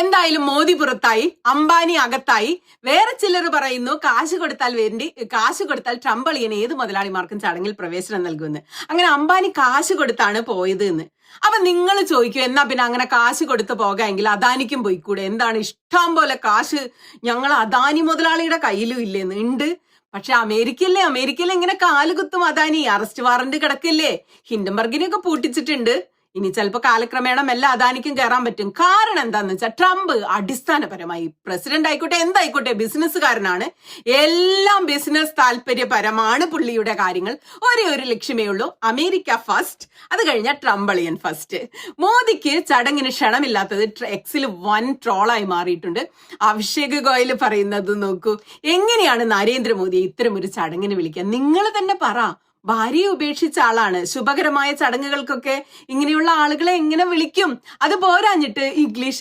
എന്തായാലും മോദി പുറത്തായി അംബാനി അകത്തായി. വേറെ ചിലർ പറയുന്നു കാശ് കൊടുത്താൽ വേണ്ടി കാശ് കൊടുത്താൽ ട്രംപ് അളിയൻ ഏത് മുതലാളിമാർക്കും ചടങ്ങിൽ പ്രവേശനം നൽകുമെന്ന്. അങ്ങനെ അംബാനി കാശ് കൊടുത്താണ് പോയത് എന്ന്. അപ്പൊ നിങ്ങൾ ചോദിക്കും എന്നാ പിന്നെ അങ്ങനെ കാശ് കൊടുത്ത് പോകാമെങ്കിൽ അദാനിക്കും പോയിക്കൂടെ? എന്താണ് ഇഷ്ടം പോലെ കാശ് ഞങ്ങൾ അദാനി മുതലാളിയുടെ കയ്യിലും ഇല്ലെന്ന്? ഉണ്ട്. പക്ഷെ അമേരിക്കയിലെ അമേരിക്കയിൽ ഇങ്ങനെ കാലുകുത്തും അദാനി അറസ്റ്റ് വാറന്റ് കിടക്കില്ലേ? ഹിൻഡംബർഗിനെയൊക്കെ പൂട്ടിച്ചിട്ടുണ്ട്. ഇനി ചിലപ്പോൾ കാലക്രമേണ എല്ലാ അദാനിക്കും കയറാൻ പറ്റും. കാരണം എന്താന്ന് വെച്ചാൽ ട്രംപ് അടിസ്ഥാനപരമായി പ്രസിഡന്റ് ആയിക്കോട്ടെ എന്തായിക്കോട്ടെ ബിസിനസ്സുകാരനാണ്. എല്ലാം ബിസിനസ് താല്പര്യപരമാണ് പുള്ളിയുടെ കാര്യങ്ങൾ. ഒരേ ഒരു ലക്ഷ്യമേ ഉള്ളൂ അമേരിക്ക ഫസ്റ്റ് അത് കഴിഞ്ഞാൽ ട്രംപളിയൻ ഫസ്റ്റ്. മോദിക്ക് ചടങ്ങിന് ക്ഷണമില്ലാത്തത് എക്സിൽ വൻ ട്രോളായി മാറിയിട്ടുണ്ട്. അഭിഷേക് ഗോയൽ പറയുന്നത് നോക്കൂ എങ്ങനെയാണ് നരേന്ദ്രമോദിയെ ഇത്തരം ഒരു ചടങ്ങിന് വിളിക്കുക നിങ്ങൾ തന്നെ പറ ഭാര്യയെ ഉപേക്ഷിച്ച ആളാണ്. ശുഭകരമായ ചടങ്ങുകൾക്കൊക്കെ ഇങ്ങനെയുള്ള ആളുകളെ എങ്ങനെ വിളിക്കും? അത് പോരാഞ്ഞിട്ട് ഇംഗ്ലീഷ്